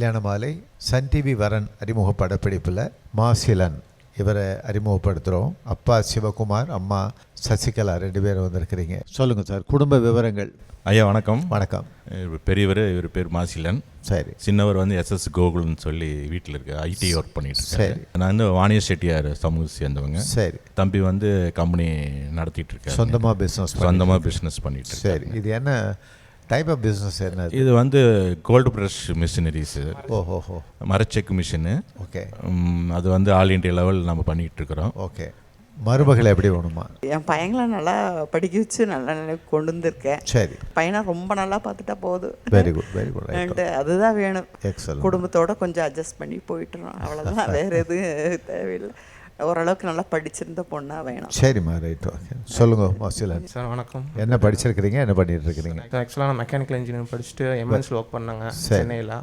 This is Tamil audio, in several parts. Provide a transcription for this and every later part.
கல்யாண மாலை சன் டிவி வரன் அறிமுக படப்பிடிப்பில் மாசிலன். இவரை அறிமுகப்படுத்துகிறோம் அப்பா சிவகுமார் அம்மா சசிகலா ரெண்டு பேரும் வந்திருக்கிறீங்க. சொல்லுங்கள் சார் குடும்ப விவரங்கள். ஐயா வணக்கம். வணக்கம். பெரியவர் இவர் பேர் மாசிலன். சரி. சின்னவர் வந்து எஸ்எஸ் கோகுல்னு சொல்லி வீட்டில் இருக்க ஐடி ஒர்க் பண்ணிட்டு சரி. நான் வந்து வாணிய செட்டியார் சமூக சேர்ந்தவங்க. சரி. தம்பி வந்து கம்பெனி நடத்திட்டு இருக்காரு. சொந்தமாக பிஸ்னஸ் சொந்தமாக பிஸ்னஸ் பண்ணிட்டு. சரி. இது என்ன டைப் ஆஃப் பிஸ்னஸ் என்ன இது வந்து கோல்டு ப்ரஷ் மிஷினரிஸ் ஓஹோஹோ மரச்செக்கு மிஷினு ஓகே. அது வந்து ஆல் இண்டியா லெவல் நம்ம பண்ணிட்டு இருக்கிறோம் ஓகே. மருமகள் எப்படி வேணுமா? என் பையங்களை நல்லா படிக்க வச்சு நல்ல நிலைக்கு கொண்டு வந்திருக்கேன். சரி. பையனை ரொம்ப நல்லா பார்த்துட்டா போதும் very good very good And அதுதான் வேணும். குடும்பத்தோட கொஞ்சம் அட்ஜஸ்ட் பண்ணி போயிட்டுறோம். அவ்வளோதான் வேற எதுவும் தேவையில்லை. ஓரளவுக்கு நல்லா படிச்சிருந்த பொண்ணா வேணும். சரிம்மா ரைட் ஓகே சொல்லுங்கள் மாசிலன் சார் வணக்கம். என்ன படிச்சிருக்கிறீங்க என்ன பண்ணிட்டு இருக்கிறீங்க? ஆக்சுவலாக நான் மெக்கானிக்கல் இன்ஜினியரிங் படிச்சுட்டு எம்என்ஸில் ஒர்க் பண்ணாங்க சென்னையில்.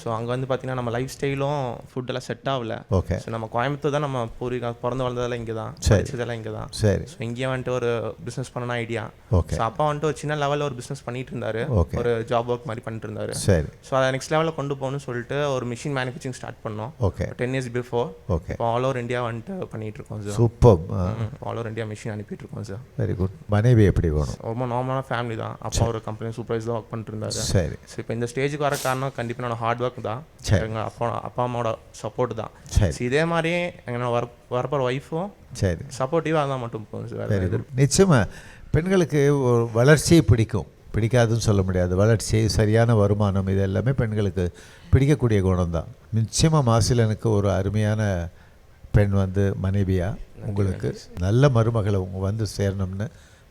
ஸோ அங்கே வந்து பார்த்தீங்கன்னா நம்ம லைஃப் ஸ்டைலும் ஃபுட்டெல்லாம் செட் ஆகல. ஓகே ஸோ நம்ம கோயம்புத்தூர் தான் நம்ம பூர்வீகம் பிறந்து வளர்ந்ததெல்லாம் இங்கே தான் சரி. படிச்சதெல்லாம் இங்கே தான் சரி. ஸோ இங்கேயே வந்துட்டு ஒரு பிஸ்னஸ் பண்ணணும் ஐடியா ஓகே ஸோ அப்பா வந்துட்டு ஒரு சின்ன லெவலில் ஒரு பிஸ்னஸ் பண்ணிட்டு இருந்தாரு. Okay. ஒரு ஜாப் ஒர்க் மாதிரி பண்ணிட்டு இருந்தாரு. சரி. ஸோ அதை நெக்ஸ்ட் லெவலில் கொண்டு போகணும்னு சொல்லிட்டு ஒரு மிஷின் மேனுஃபேக்சரிங் ஸ்டார்ட் பண்ணோம். Okay ten years before okay இப்போ ஆல் ஓவர் இந்தியா வந்துட்டு பண்ணிட்டு இருக்கோம் sir super all over India machine அனுப்பிட்டு இருக்கோம் சார் வெரி குட் மனைவி எப்படி வேணும்? ரொம்ப நார்மலான ஃபேமிலி தான். அப்பா ஒரு கம்பெனி சூப்பர்வைஸ் தான் ஒர்க் பண்ணிட்டு இருந்தாரு. சரி. ஸோ இப்போ இந்த ஸ்டேஜுக்கு வர காரணம் கண்டிப்பாக என்னோட ஹார்ட் ஒர்க் தான். எங்கள் அப்பா அப்பா அம்மாவோட சப்போர்ட் தான். இதே மாதிரியே என்னோட ஒர்க் வரப்போகிற ஒய்ஃபும் சரி. சப்போர்ட்டிவாக இருந்தால் மட்டும் வெரி குட் நிச்சயமாக பெண்களுக்கு வளர்ச்சியை பிடிக்கும். பிடிக்காதுன்னு சொல்ல முடியாது. வளர்ச்சி சரியான வருமானம் இது எல்லாமே பெண்களுக்கு பிடிக்கக்கூடிய குணம் தான். நிச்சயமாக மாசிலனுக்கு ஒரு அருமையான பெண் வந்து மனைவியா உங்களுக்கு நல்ல மருமகளை உங்க வந்து சேரணும்னு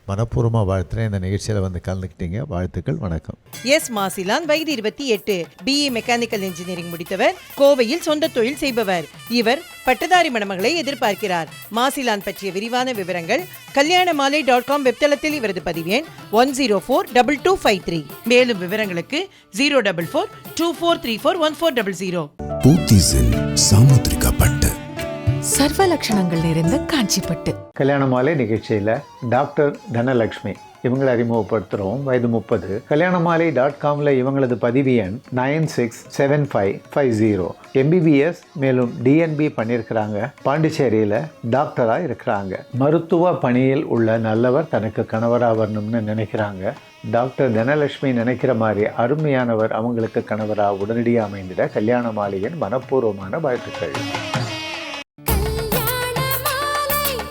மனப்பூர்வமாக வாழ்த்துறேன். இந்த நிகழ்ச்சியில் வந்து கலந்துக்கிட்டீங்க. வாழ்த்துக்கள் வணக்கம். எஸ் மாசிலான் வயது இருபத்தி எட்டு. பிஇ மெக்கானிக்கல் இன்ஜினியரிங் முடித்தவர். கோவையில் சொந்த தொழில் செய்பவர். இவர் பட்டதாரி மணமகளை எதிர்பார்க்கிறார். மாசிலான் பற்றிய விரிவான விவரங்கள் கல்யாண மாலை டாட் காம் வெப்தளத்தில் இவரது பதிவு எண் one zero four double two five three. மேலும் விவரங்களுக்கு zero double four two four three four one four double zero. பூத்திஸில் சாமுத்ரிகா பட்டு சர்வ லட்சணங்கள் நிறைந்த காஞ்சிப்பட்டு கல்யாண மாலை நிகழ்ச்சியில் டாக்டர் தனலக்ஷ்மி. இவங்களை அறிமுகப்படுத்துகிறோம் வயது முப்பது. கல்யாணமாலை டாட் காமில் இவங்களது பதிவு எண் nine six seven five five zero. MBBS மேலும் டிஎன்பி பண்ணியிருக்கிறாங்க. பாண்டிச்சேரியில் டாக்டராக இருக்கிறாங்க. மருத்துவ பணியில் உள்ள நல்லவர் தனக்கு கணவராக வரணும்னு நினைக்கிறாங்க. டாக்டர் தனலட்சுமி நினைக்கிற மாதிரி அருமையானவர் அவங்களுக்கு கணவராக உடனடியாக அமைந்திட கல்யாண மாலையின் மனப்பூர்வமான வாழ்த்துக்கள்.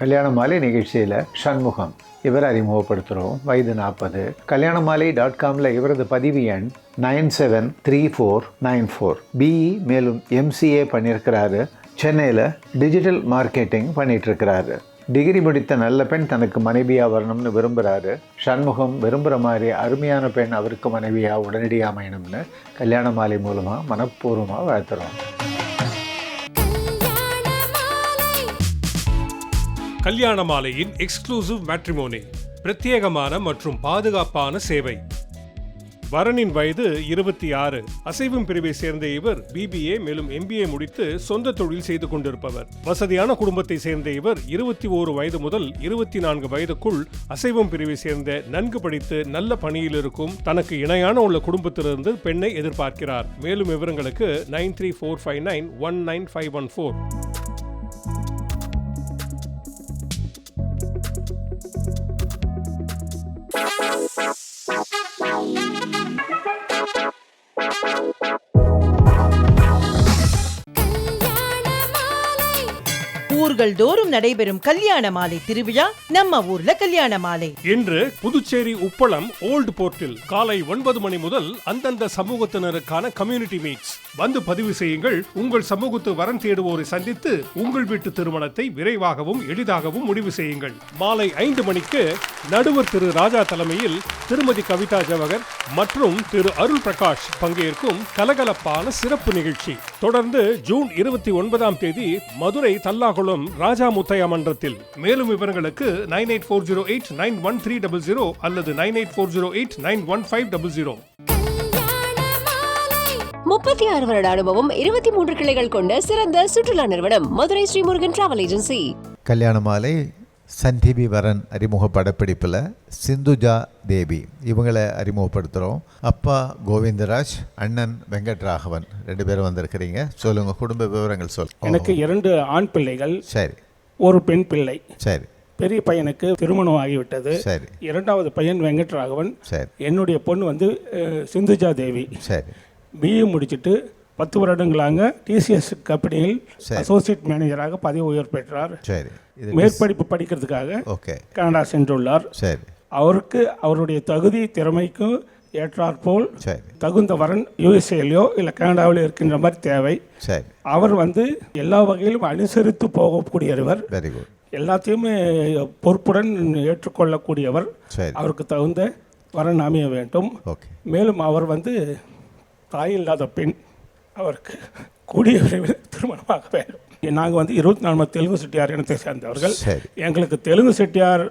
கல்யாண மாலை நிகழ்ச்சியில் சண்முகம் இவர் அறிமுகப்படுத்துகிறோம் வயது நாற்பது கல்யாண மாலை டாட் காமில் இவரது பதிவு எண் nine seven three four nine four. BE மேலும் எம்சிஏ பண்ணியிருக்கிறாரு சென்னையில் டிஜிட்டல் மார்க்கெட்டிங் பண்ணிகிட்ருக்கிறாரு டிகிரி முடித்த நல்ல பெண் தனக்கு மனைவியாக வரணும்னு விரும்புகிறாரு சண்முகம் விரும்புகிற மாதிரி அருமையான பெண் அவருக்கு மனைவியாக உடனடியாக அமையணும்னு கல்யாண மாலை மூலமாக மனப்பூர்வமாக வாழ்த்துறோம். கல்யாண மாலையின் எக்ஸ்க்ளூசிவ் மேட்ரிமோனி பிரத்யேகமான மற்றும் பாதுகாப்பான சேவை. வரனின் வயது இருபத்தி ஆறு. அசைவம் பிரிவை சேர்ந்த இவர் பிபிஏ மேலும் எம்பிஏ முடித்து சொந்த தொழில் செய்து கொண்டிருப்பவர். வசதியான குடும்பத்தை சேர்ந்த இவர் இருபத்தி ஓரு வயது முதல் இருபத்தி நான்கு வயதுக்குள் அசைவம் பிரிவை சேர்ந்த நன்கு படித்து நல்ல பணியில் இருக்கும் தனக்கு இணையான உள்ள குடும்பத்திலிருந்து பெண்ணை எதிர்பார்க்கிறார். மேலும் விவரங்களுக்கு nine three four five nine one nine five one four. ஊர்கள் தோறும் நடைபெறும் கல்யாண மாலை திருவிழா நம்ம ஊர்ல கல்யாண மாலை. இன்று புதுச்சேரி உப்பளம் ஓல்டு போர்ட்டில் காலை ஒன்பது மணி முதல் அந்தந்த சமூகத்தினருக்கான கம்யூனிட்டி மீட்ஸ் வந்து பதிவு செய்யுங்கள். உங்கள் சமூகத்து வரன் தேடுவோரை சந்தித்து உங்கள் வீட்டு திருமணத்தை விரைவாகவும் எளிதாகவும் முடிவு செய்யுங்கள். மாலை ஐந்து மணிக்கு நடுவர் திரு ராஜா தலைமையில் திருமதி கவிதா ஜவகர் மற்றும் திரு அருள் பிரகாஷ் பங்கேற்கும் கலகலப்பான சிறப்பு நிகழ்ச்சி. தொடர்ந்து ஜூன் இருபத்தி ஒன்பதாம் தேதி மதுரை தல்லாகுளம் ராஜா முத்தையா மன்றத்தில். மேலும் விவரங்களுக்கு nine eight four zero eight nine one three double zero அல்லது nine eight four zero eight nine one five double zero. முப்பத்தி ஆறு வருட அனுபவம் இருபத்தி மூன்று கிளைகள் கொண்ட சிறந்த சுற்றுலா நிறுவனம் மதுரை ஸ்ரீமுருகன் டிராவல் ஏஜென்சி கல்யாண மாலை சன் டிவி வரன் அறிமுக படப்பிடிப்பில் சிந்துஜா தேவி. இவங்களை அறிமுகப்படுத்துகிறோம் அப்பா கோவிந்தராஜ் அண்ணன் வெங்கட்ராகவன். ரெண்டு பேரும் வந்திருக்கிறீங்க. சொல்லுங்கள் குடும்ப விவரங்கள் சொல். எனக்கு இரண்டு ஆண் பிள்ளைகள் சரி. ஒரு பெண் பிள்ளை. சரி. பெரிய பையனுக்கு திருமணம் ஆகிவிட்டது. சரி. இரண்டாவது பையன் வெங்கட்ராகவன். சரி. என்னுடைய பொண்ணு வந்து சிந்துஜா தேவி. சரி. பிஏ முடிச்சிட்டு பத்து வருடங்களாக டிசிஎஸ் கம்பெனியில். அசோசியேட் மேனேஜராக பதவி உயர் பெற்றார். சரி. மேற்படிப்பு படிக்கிறதுக்காக ஓகே. கனடா சென்றுள்ளார். சரி. அவருக்கு அவருடைய தகுதி திறமைக்கும் ஏற்றாற்போல் தகுந்த வரன் யூஎஸ்ஏலையோ இல்லை கனடாவிலோ இருக்கின்ற மாதிரி தேவை. சரி. அவர் வந்து எல்லா வகையிலும் அனுசரித்து போகக்கூடியவர் வெரி குட் எல்லாத்தையுமே பொறுப்புடன் ஏற்றுக்கொள்ளக்கூடியவர். அவருக்கு தகுந்த வரன் அமைய வேண்டும். மேலும் அவர் வந்து தாய் இல்லாத பெண். அவருக்கு கூடிய விரைவில் திருமணமாக வேண்டும். நாங்கள் வந்து இருபத்தி நாலு தெலுங்கு செட்டியார் இனத்தை சேர்ந்தவர்கள். சரி. எங்களுக்கு தெலுங்கு செட்டியார்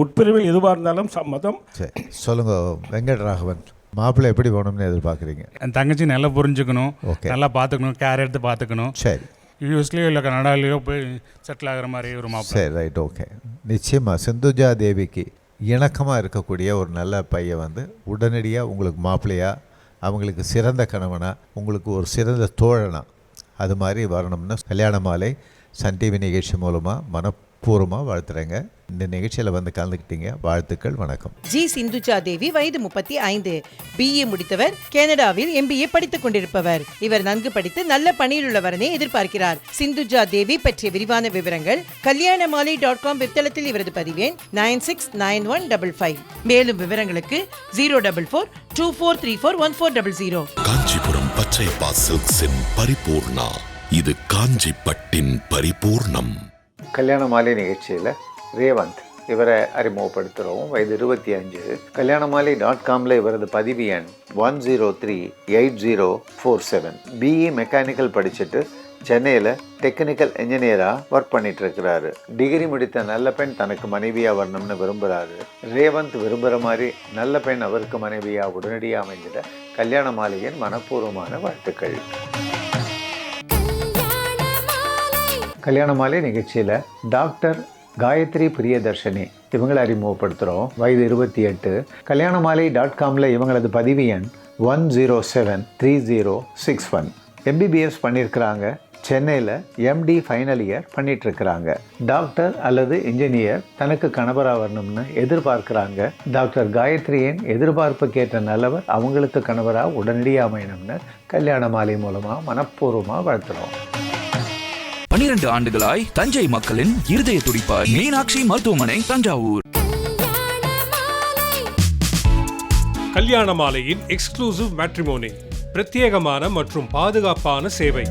உட்பிரிவில் எதுவாக இருந்தாலும் சம்மதம் சரி. சொல்லுங்க வெங்கட்ராகவன் மாப்பிள்ளை எப்படி வேணும்னு எதிர்பார்க்குறீங்க? என் தங்கச்சி நல்லா புரிஞ்சுக்கணும். நல்லா பார்த்துக்கணும் கேர் எடுத்து பார்த்துக்கணும் சரி. யூஎஸ்லேயோ இல்லை கனடாலேயோ போய் செட்டில் ஆகிற மாதிரி ஒரு மாப்பிள்ளை. சரி ரைட் ஓகே நிச்சயமாக சிந்துஜா தேவிக்கு இணக்கமாக இருக்கக்கூடிய ஒரு நல்ல பையன் வந்து உடனடியாக உங்களுக்கு மாப்பிள்ளையா அவங்களுக்கு சிறந்த கணவனாக உங்களுக்கு ஒரு சிறந்த தோழனா அது மாதிரி வரணும்னா கல்யாண மாலை சன் டிவி நிகழ்ச்சி மூலமாக மனப்பூர்வமாக வாழ்த்துறேங்க. இந்த நிகழ்ச்சியில் வந்து கலந்துக்கிட்டீங்க. வாழ்த்துக்கள் வணக்கம். ஜி சிந்துஜா தேவி வயது முப்பத்தி ஐந்து. பிஏ முடித்தவர் கனடாவில் எம்பிஏ படித்துக் கொண்டிருப்பவர். இவர் நன்கு படித்து நல்ல பணியில் உள்ளவரனை எதிர்பார்க்கிறார். சிந்துஜா தேவி பற்றிய விரிவான விவரங்கள் கல்யாண மாலை டாட் காம் வெப்தளத்தில் இவரது பதிவேன் nine six nine one double five. மேலும் விவரங்களுக்கு zero double four two four three four one four double zero. Kanchipuram பச்சை பா சில்க்ஸின் பரிபூர்ணா. இது காஞ்சி பட்டின் பரிபூர்ணம். கல்யாண மாலை நிகழ்ச்சியில் ரேவந்த் இவரை அறிமுகப்படுத்துகிறோம் வயது இருபத்தி அஞ்சு. கல்யாணமாலை டாட் காமில் இவரது பதிவு எண் one zero three eight zero four seven BE mechanical படிச்சுட்டு சென்னையில் டெக்னிக்கல் இன்ஜினியராக ஒர்க் பண்ணிட்டு இருக்கிறாரு டிகிரி முடித்த நல்ல பெண் தனக்கு மனைவியாக வரணும்னு விரும்புகிறாரு ரேவந்த் விரும்புகிற மாதிரி நல்ல பெண் அவருக்கு மனைவியாக உடனடியாக அமைஞ்சிட கல்யாண மாலையின் மனப்பூர்வமான வாழ்த்துக்கள். கல்யாண மாலை நிகழ்ச்சியில் டாக்டர் காயத்ரி பிரியதர்ஷினி இவங்களை அறிமுகப்படுத்துகிறோம் வயது இருபத்தி எட்டு. கல்யாண மாலை டாட் காமில் இவங்களது பதிவு எண் one zero oh seven three zero oh six one MBBS பண்ணியிருக்கிறாங்க சென்னையில் எம்டி ஃபைனல் இயர் பண்ணிகிட்ருக்கிறாங்க டாக்டர் அல்லது இன்ஜினியர் தனக்கு கணவராக வரணும்னு எதிர்பார்க்குறாங்க. டாக்டர் காயத்ரியின் எதிர்பார்ப்பு கேட்ட நல்லவர் அவங்களுக்கு கணவராக உடனடியாக அமையணும்னு கல்யாண மாலை மூலமாக மனப்பூர்வமாக வளர்த்துறோம் பனிரெண்டு ஆண்டுகளாய் தஞ்சை மக்களின் இருதய துடிப்பார் மீனாட்சி மருத்துவமனை தஞ்சாவூர். கல்யாண மாலையின் எக்ஸ்க்ளூசிவ் மேட்ரிமோனி பிரத்யேகமான மற்றும் பாதுகாப்பான சேவை.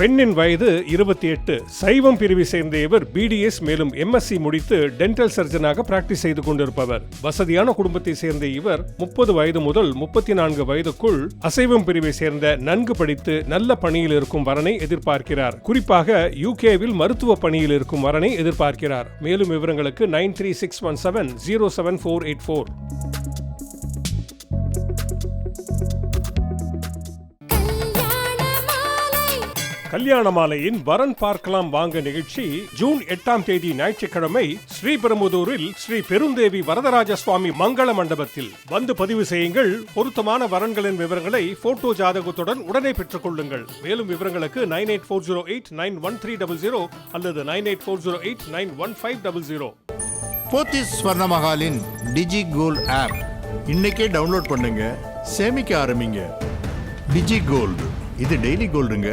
பெண்ணின் வயது இருபத்தி எட்டு சைவம் பிரிவை சேர்ந்த இவர் பிடிஎஸ் மேலும் எம்எஸ்சி முடித்து டென்டல் சர்ஜனாக பிராக்டிஸ் செய்து கொண்டிருப்பவர். வசதியான குடும்பத்தை சேர்ந்த இவர் முப்பது வயது முதல் முப்பத்தி நான்கு வயதுக்குள் அசைவம் பிரிவை சேர்ந்த நன்கு படித்து நல்ல பணியில் இருக்கும் வரனை எதிர்பார்க்கிறார். குறிப்பாக யூகேவில் மருத்துவ பணியில் இருக்கும் வரனை எதிர்பார்க்கிறார். மேலும் விவரங்களுக்கு nine three six one seven zero seven four eight four. கல்யாண மாலையின் வரன் பார்க்கலாம் வாங்க நிகழ்ச்சி ஜூன் எட்டாம் தேதி ஞாயிற்றுக்கிழமை ஸ்ரீபெரும்புதூரில் ஸ்ரீ பெருந்தேவி வரதராஜ சுவாமி மங்கள மண்டபத்தில். வந்து பதிவு செய்யுங்கள். பொருத்தமான வரன்களின் விவரங்களை போட்டோ ஜாதகத்துடன் உடனே பெற்றுக் கொள்ளுங்கள். மேலும் விவரங்களுக்கு nine eight four zero eight nine one three double zero அல்லது nine eight four zero eight nine one five double zero. Pothys ஸ்வர்ணமஹாலின் digi gold app. இன்னைக்கே டவுன்லோட் பண்ணுங்க. சேமிக்க ஆரம்பிங்க. டிஜி கோல்டு இது டெய்லி கோல்டுங்க.